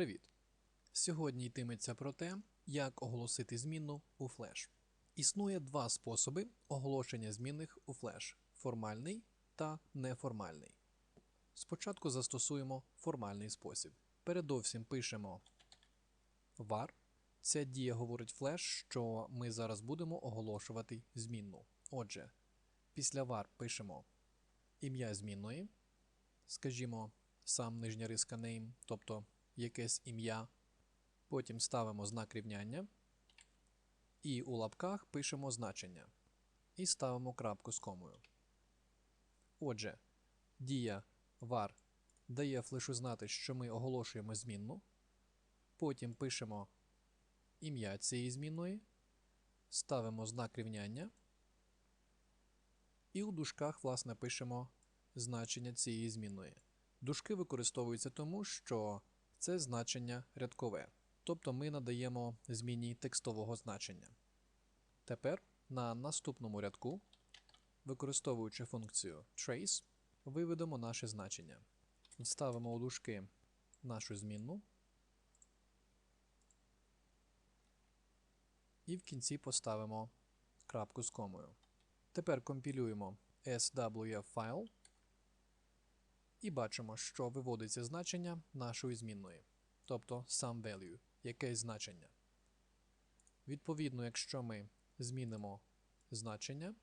Привіт! Сьогодні йтиметься про те, як оголосити змінну у Flash. Існує два способи оголошення змінних у Flash формальний та неформальний. Спочатку застосуємо формальний спосіб. Передовсім пишемо var. Ця дія говорить Flash, що ми зараз будемо оголошувати змінну. Отже, після var пишемо ім'я змінної, скажімо, сам нижня риска name, тобто якесь ім'я. Потім ставимо знак рівняння. І у лапках пишемо значення. І ставимо крапку з комою. Отже, дія var дає флешу знати, що ми оголошуємо змінну. Потім пишемо ім'я цієї змінної, ставимо знак рівняння. І у дужках, власне, пишемо значення цієї змінної. Дужки використовуються тому, що це значення рядкове, тобто ми надаємо зміні текстового значення. Тепер на наступному рядку, використовуючи функцію trace, виведемо наше значення. Вставимо у дужки нашу змінну. І в кінці поставимо крапку з комою. Тепер компілюємо swf файл і бачимо, що виводиться значення нашої змінної, тобто sum value, якесь значення. Відповідно, якщо ми змінимо значення,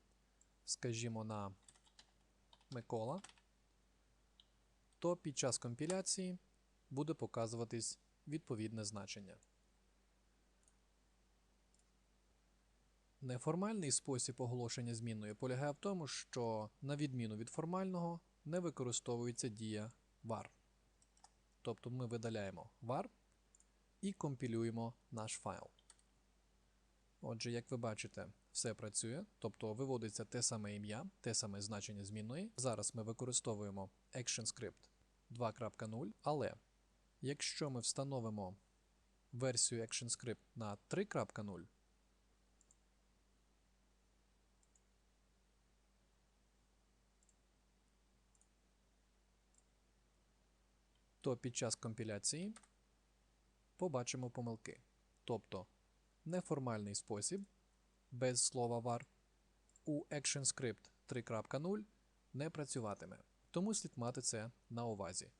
скажімо на Микола, то під час компіляції буде показуватись відповідне значення. Неформальний спосіб оголошення змінної полягає в тому, що, на відміну від формального, не використовується дія var. Тобто ми видаляємо var і компілюємо наш файл. Отже, як ви бачите, все працює, тобто виводиться те саме ім'я, те саме значення змінної. Зараз ми використовуємо ActionScript 2.0, але якщо ми встановимо версію ActionScript на 3.0, то під час компіляції побачимо помилки. Тобто неформальний спосіб без слова var у ActionScript 3.0 не працюватиме. Тому слід мати це на увазі.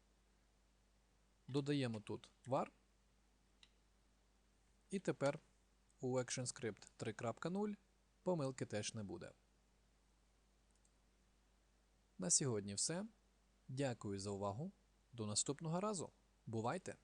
Додаємо тут var. І тепер у ActionScript 3.0 помилки теж не буде. На сьогодні все. Дякую за увагу. До наступного разу. Бувайте!